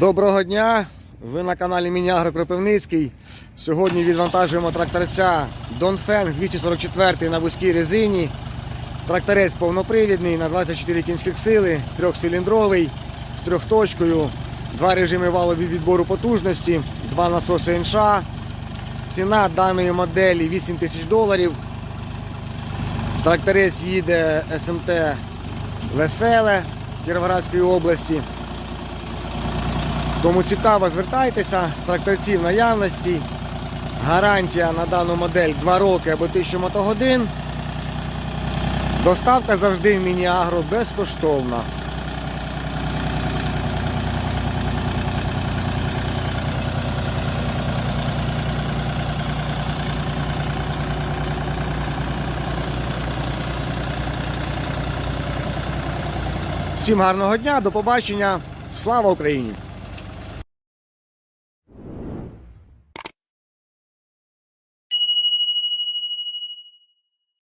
Доброго дня! Ви на каналі Мінягро Кропивницький. Сьогодні відвантажуємо тракторця Донфен 244 на вузькій резині. Тракторець повнопривідний на 24 кінських сили, трьохциліндровий з трьохточкою, два режими валові відбору потужності, два насоси НШ. Ціна даної моделі 8 тисяч доларів. Тракторець їде СМТ Веселе Кіровоградської області. Кому цікаво, звертайтеся, тракторці в наявності. Гарантія на дану модель 2 роки або 1000 мотогодин. Доставка завжди в Мініагро безкоштовна. Всім гарного дня, до побачення. Слава Україні!